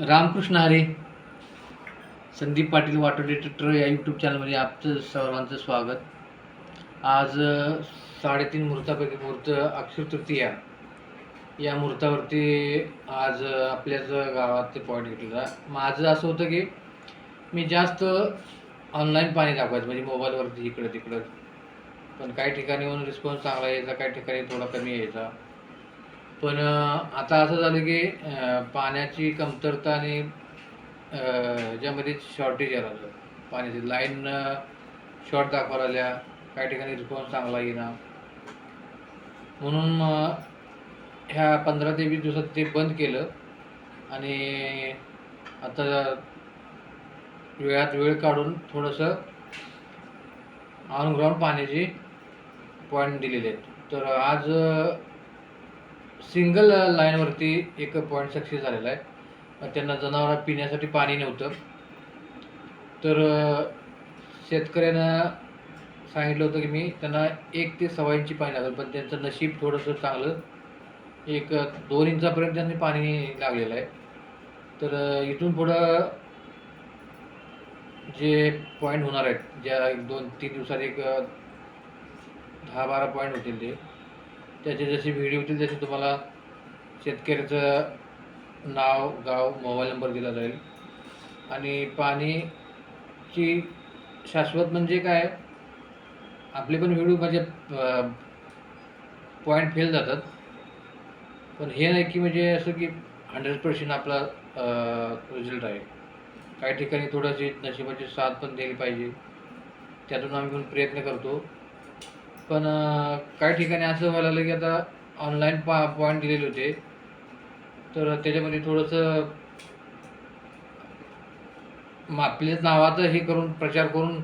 Ramakrishna Hare Sandeep Patil water detector या YouTube चॅनलमध्ये आपलं सर्वांचं स्वागत. आज साडेतीन मुहूर्तापैकी मुहूर्त अक्षर तृतीया. या मुहूर्तावरती आज आपल्याच गावात ते पॉईंट घेतलेला. माझं असं होतं की मी जास्त ऑनलाईन पाणी दाखवायचं म्हणजे मोबाईलवरती इकडं तिकडं. पण काही ठिकाणी येऊन रिस्पॉन्स चांगला यायचा काही ठिकाणी थोडा कमी यायचा. पण आता असं झालं की पाण्याची कमतरता आणि ज्यामध्ये शॉर्टेज यायला लागलं. पाण्याची लाईन शॉर्ट दाखवा लागल्या. काही ठिकाणी रिस्पॉन्स चांगला येईना. म्हणून ह्या पंधरा ते वीस दिवसात ते बंद केलं. आणि आता वेळात वेळ काढून थोडंसं ऑन ग्राउंड पाण्याची पॉईंट दिलेले आहेत. तर आज सिंगल लाईनवरती एक पॉईंट सक्सेस झालेला आहे. त्यांना जनावरां पिण्यासाठी पाणी नव्हतं. तर शेतकऱ्यांना सांगितलं होतं की मी त्यांना एक ते सव्वा इंची पाणी लागलं. पण त्यांचं नशीब थोडंसं चांगलं. एक दोन इंचापर्यंत त्यांनी पाणी लागलेलं आहे. तर इथून पुढं जे पॉईंट होणार आहेत ज्या एक दोन तीन दिवसात एक दहा बारा पॉईंट होतील ते त्याचे जसे व्हिडिओ होतील तसे तुम्हाला शेतकऱ्याचं नाव गाव मोबाईल नंबर दिला जाईल. आणि पाणीची शाश्वत म्हणजे काय? आपले पण व्हिडिओ म्हणजे पॉईंट फेल जातात. पण हे नाही की म्हणजे असं की हंड्रेड पर्सेंट आपला रिझल्ट आहे. काही ठिकाणी थोडंशी नशिबाची साथ पण दिली पाहिजे. त्यातून आम्ही पण प्रयत्न करतो. पण काही ठिकाणी असं व्हायला लागलं की आता ऑनलाईन पा पॉईंट दिलेले होते. तर त्याच्यामध्ये थोडंसं आपल्याच नावाचं हे करून प्रचार करून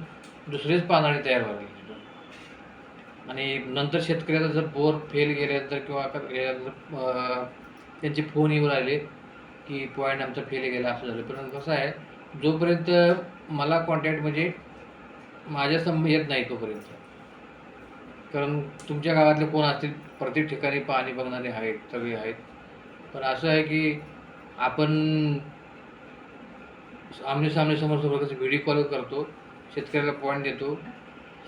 दुसरेच पानाळे तयार व्हायला लागले आणि नंतर शेतकऱ्याचा जर बोर फेल गेल्यानंतर किंवा गेल्यानंतर त्यांचे फोन येऊ राहिले की पॉईंट आमचा फेल गेला असं झालं. पण कसं आहे जोपर्यंत मला कॉन्टॅक्ट म्हणजे माझ्या सम येत नाही तोपर्यंत. कारण तुमच्या गावातले कोण असतील प्रत्येक ठिकाणी पाणी बघणारे आहेत सगळे आहेत. पण असं आहे की आपण आमने सामने समोर समोर कसं व्हिडिओ कॉल करतो शेतकऱ्याला पॉईंट देतो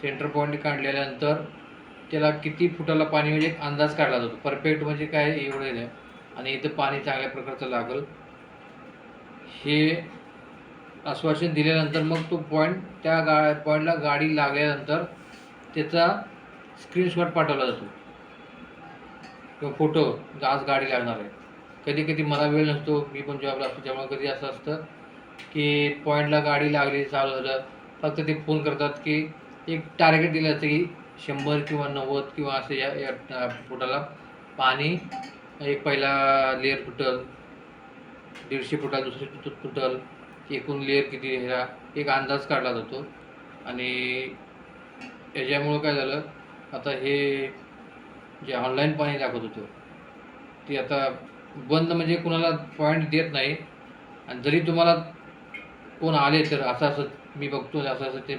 सेंटर पॉईंट काढल्यानंतर त्याला किती फुटाला पाणी म्हणजे एक अंदाज काढला जातो. परफेक्ट म्हणजे काय एवढं नाही. आणि इथं पाणी चांगल्या प्रकारचं लागल. हे आश्वासन दिल्यानंतर मग तो पॉईंट त्या गा पॉईंटला गाडी लागल्यानंतर त्याचा स्क्रीनशॉट पाठवला जातो. किंवा फोटो आज गाडी लागणार आहे. कधी कधी मला वेळ नसतो मी पण जॉबला असतो त्यामुळे कधी असं असतं की पॉईंटला गाडी लागली चालू झालं फक्त ते फोन करतात की एक टार्गेट दिलं जातं की शंभर किंवा नव्वद किंवा असं या या फुटाला पाणी एक पहिला लेअर फुटल दीडशे फुटाल दुसरी फुटल एकूण लेअर किती ह्या एक अंदाज काढला जातो. आणि याच्यामुळं काय झालं आता हे जे ऑनलाईन पाणी दाखवत होतं ते आता बंद म्हणजे कुणाला पॉईंट देत नाही. आणि जरी तुम्हाला कोण आले तर असं असं मी बघतो असं असं ते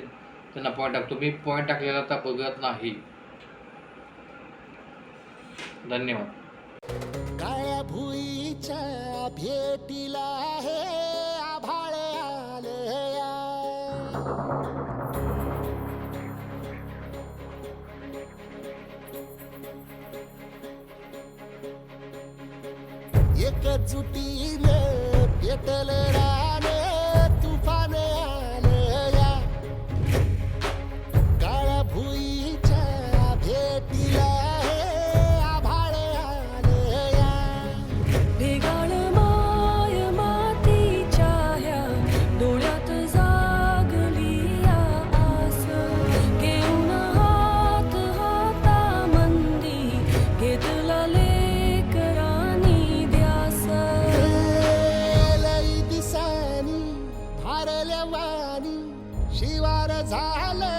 त्यांना पॉईंट टाकतो. मी पॉईंट टाकलेला आता बघत नाही. धन्यवाद. काळ्या भुईच्या भेटीला हे आभाळ आले एकजुटीने पेटल रा. शिवार झाले